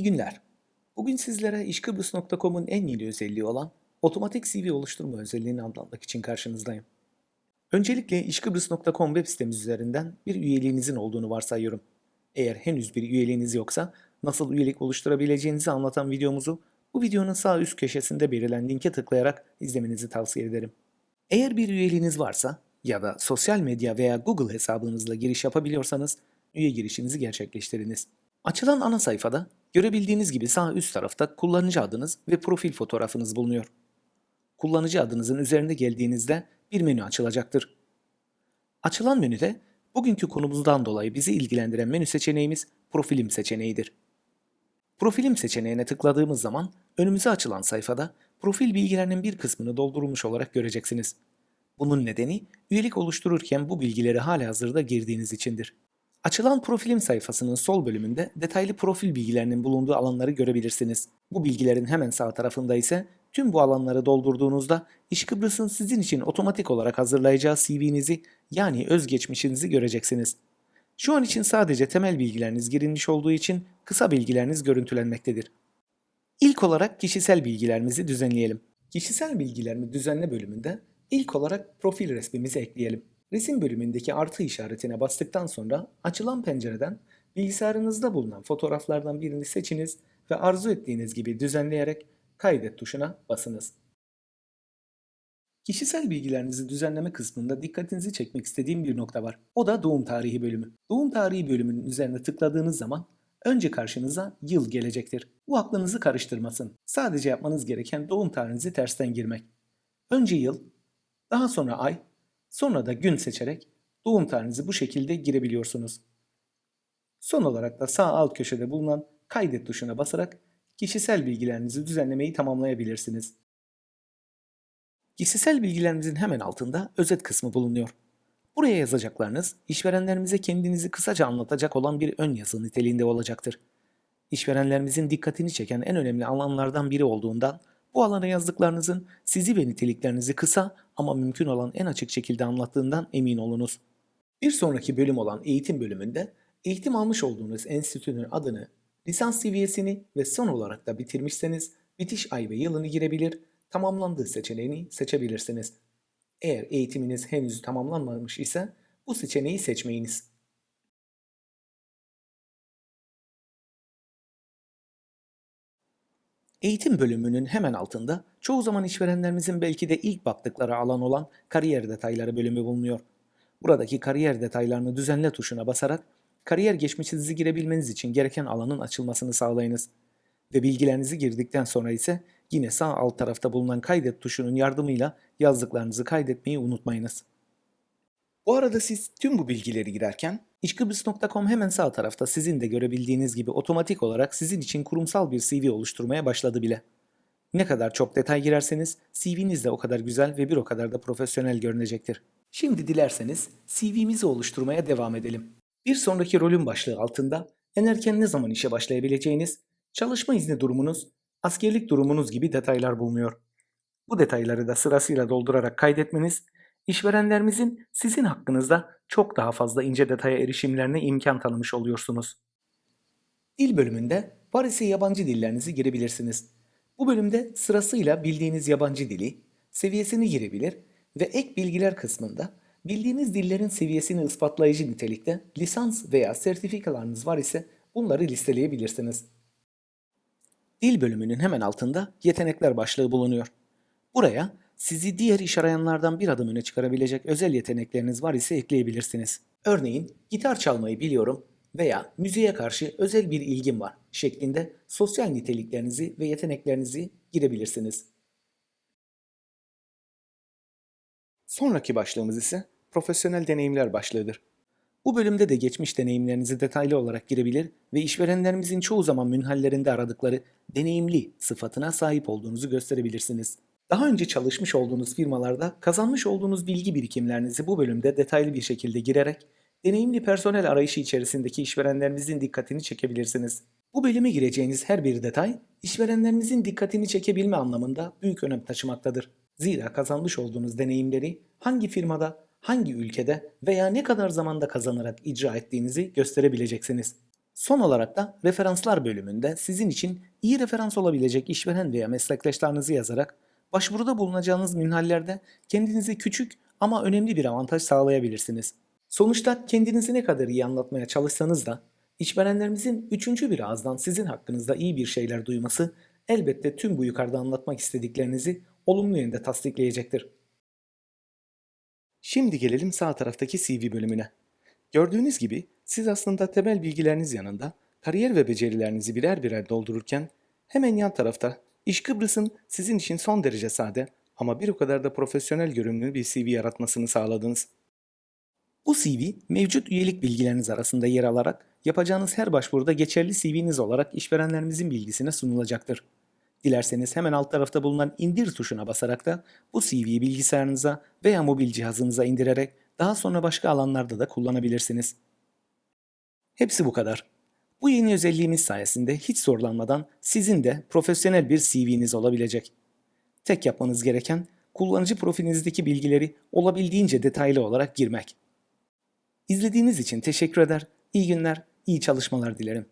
İyi günler. Bugün sizlere işkıbrıs.com'un en yeni özelliği olan otomatik CV oluşturma özelliğini anlatmak için karşınızdayım. Öncelikle işkıbrıs.com web sitemiz üzerinden bir üyeliğinizin olduğunu varsayıyorum. Eğer henüz bir üyeliğiniz yoksa nasıl üyelik oluşturabileceğinizi anlatan videomuzu bu videonun sağ üst köşesinde belirlen linke tıklayarak izlemenizi tavsiye ederim. Eğer bir üyeliğiniz varsa ya da sosyal medya veya Google hesabınızla giriş yapabiliyorsanız üye girişinizi gerçekleştiriniz. Açılan ana sayfada görebildiğiniz gibi sağ üst tarafta kullanıcı adınız ve profil fotoğrafınız bulunuyor. Kullanıcı adınızın üzerine geldiğinizde bir menü açılacaktır. Açılan menüde bugünkü konumuzdan dolayı bizi ilgilendiren menü seçeneğimiz profilim seçeneğidir. Profilim seçeneğine tıkladığımız zaman önümüze açılan sayfada profil bilgilerinin bir kısmını doldurulmuş olarak göreceksiniz. Bunun nedeni üyelik oluştururken bu bilgileri halihazırda girdiğiniz içindir. Açılan profilim sayfasının sol bölümünde detaylı profil bilgilerinin bulunduğu alanları görebilirsiniz. Bu bilgilerin hemen sağ tarafında ise tüm bu alanları doldurduğunuzda İş Kıbrıs'ın sizin için otomatik olarak hazırlayacağı CV'nizi yani özgeçmişinizi göreceksiniz. Şu an için sadece temel bilgileriniz girilmiş olduğu için kısa bilgileriniz görüntülenmektedir. İlk olarak kişisel bilgilerimizi düzenleyelim. Kişisel bilgilerimi düzenle bölümünde ilk olarak profil resmimizi ekleyelim. Resim bölümündeki artı işaretine bastıktan sonra açılan pencereden bilgisayarınızda bulunan fotoğraflardan birini seçiniz ve arzu ettiğiniz gibi düzenleyerek kaydet tuşuna basınız. Kişisel bilgilerinizi düzenleme kısmında dikkatinizi çekmek istediğim bir nokta var. O da doğum tarihi bölümü. Doğum tarihi bölümünün üzerine tıkladığınız zaman önce karşınıza yıl gelecektir. Bu aklınızı karıştırmasın. Sadece yapmanız gereken doğum tarihinizi tersten girmek. Önce yıl, daha sonra ay, sonra da gün seçerek doğum tarihinizi bu şekilde girebiliyorsunuz. Son olarak da sağ alt köşede bulunan kaydet tuşuna basarak kişisel bilgilerinizi düzenlemeyi tamamlayabilirsiniz. Kişisel bilgilerinizin hemen altında özet kısmı bulunuyor. Buraya yazacaklarınız işverenlerimize kendinizi kısaca anlatacak olan bir ön yazı niteliğinde olacaktır. İşverenlerimizin dikkatini çeken en önemli alanlardan biri olduğundan bu alana yazdıklarınızın sizi ve niteliklerinizi kısa ama mümkün olan en açık şekilde anlattığından emin olunuz. Bir sonraki bölüm olan eğitim bölümünde eğitim almış olduğunuz enstitünün adını, lisans seviyesini ve son olarak da bitirmişseniz bitiş ay ve yılını girebilir, tamamlandığı seçeneğini seçebilirsiniz. Eğer eğitiminiz henüz tamamlanmamış ise bu seçeneği seçmeyiniz. Eğitim bölümünün hemen altında çoğu zaman işverenlerimizin belki de ilk baktıkları alan olan kariyer detayları bölümü bulunuyor. Buradaki kariyer detaylarını düzenle tuşuna basarak kariyer geçmişinizi girebilmeniz için gereken alanın açılmasını sağlayınız. Ve bilgilerinizi girdikten sonra ise yine sağ alt tarafta bulunan kaydet tuşunun yardımıyla yazdıklarınızı kaydetmeyi unutmayınız. Bu arada siz tüm bu bilgileri girerken İşkıbrıs.com hemen sağ tarafta sizin de görebildiğiniz gibi otomatik olarak sizin için kurumsal bir CV oluşturmaya başladı bile. Ne kadar çok detay girerseniz CV'niz de o kadar güzel ve bir o kadar da profesyonel görünecektir. Şimdi dilerseniz CV'mizi oluşturmaya devam edelim. Bir sonraki rolün başlığı altında en erken ne zaman işe başlayabileceğiniz, çalışma izni durumunuz, askerlik durumunuz gibi detaylar bulunuyor. Bu detayları da sırasıyla doldurarak kaydetmeniz İşverenlerimizin sizin hakkınızda çok daha fazla ince detaya erişimlerine imkan tanımış oluyorsunuz. Dil bölümünde var ise yabancı dillerinizi girebilirsiniz. Bu bölümde sırasıyla bildiğiniz yabancı dili, seviyesini girebilir ve ek bilgiler kısmında bildiğiniz dillerin seviyesini ispatlayıcı nitelikte lisans veya sertifikalarınız var ise bunları listeleyebilirsiniz. Dil bölümünün hemen altında yetenekler başlığı bulunuyor. Buraya sizi diğer iş arayanlardan bir adım öne çıkarabilecek özel yetenekleriniz var ise ekleyebilirsiniz. Örneğin gitar çalmayı biliyorum veya müziğe karşı özel bir ilgim var şeklinde sosyal niteliklerinizi ve yeteneklerinizi girebilirsiniz. Sonraki başlığımız ise profesyonel deneyimler başlığıdır. Bu bölümde de geçmiş deneyimlerinizi detaylı olarak girebilir ve işverenlerimizin çoğu zaman münhallerinde aradıkları deneyimli sıfatına sahip olduğunuzu gösterebilirsiniz. Daha önce çalışmış olduğunuz firmalarda kazanmış olduğunuz bilgi birikimlerinizi bu bölümde detaylı bir şekilde girerek deneyimli personel arayışı içerisindeki işverenlerinizin dikkatini çekebilirsiniz. Bu bölüme gireceğiniz her bir detay işverenlerinizin dikkatini çekebilme anlamında büyük önem taşımaktadır. Zira kazanmış olduğunuz deneyimleri hangi firmada, hangi ülkede veya ne kadar zamanda kazanarak icra ettiğinizi gösterebileceksiniz. Son olarak da referanslar bölümünde sizin için iyi referans olabilecek işveren veya meslektaşlarınızı yazarak başvuruda bulunacağınız minhallerde kendinize küçük ama önemli bir avantaj sağlayabilirsiniz. Sonuçta kendinizi ne kadar iyi anlatmaya çalışsanız da işverenlerimizin üçüncü bir ağızdan sizin hakkınızda iyi bir şeyler duyması elbette tüm bu yukarıda anlatmak istediklerinizi olumlu yönde tasdikleyecektir. Şimdi gelelim sağ taraftaki CV bölümüne. Gördüğünüz gibi siz aslında temel bilgileriniz yanında kariyer ve becerilerinizi birer birer doldururken hemen yan tarafta İş Kıbrıs'ın sizin için son derece sade ama bir o kadar da profesyonel görünümlü bir CV yaratmasını sağladınız. Bu CV mevcut üyelik bilgileriniz arasında yer alarak yapacağınız her başvuruda geçerli CV'niz olarak işverenlerimizin bilgisine sunulacaktır. Dilerseniz hemen alt tarafta bulunan indir tuşuna basarak da bu CV'yi bilgisayarınıza veya mobil cihazınıza indirerek daha sonra başka alanlarda da kullanabilirsiniz. Hepsi bu kadar. Bu yeni özelliğimiz sayesinde hiç zorlanmadan sizin de profesyonel bir CV'niz olabilecek. Tek yapmanız gereken kullanıcı profilinizdeki bilgileri olabildiğince detaylı olarak girmek. İzlediğiniz için teşekkür eder, iyi günler, iyi çalışmalar dilerim.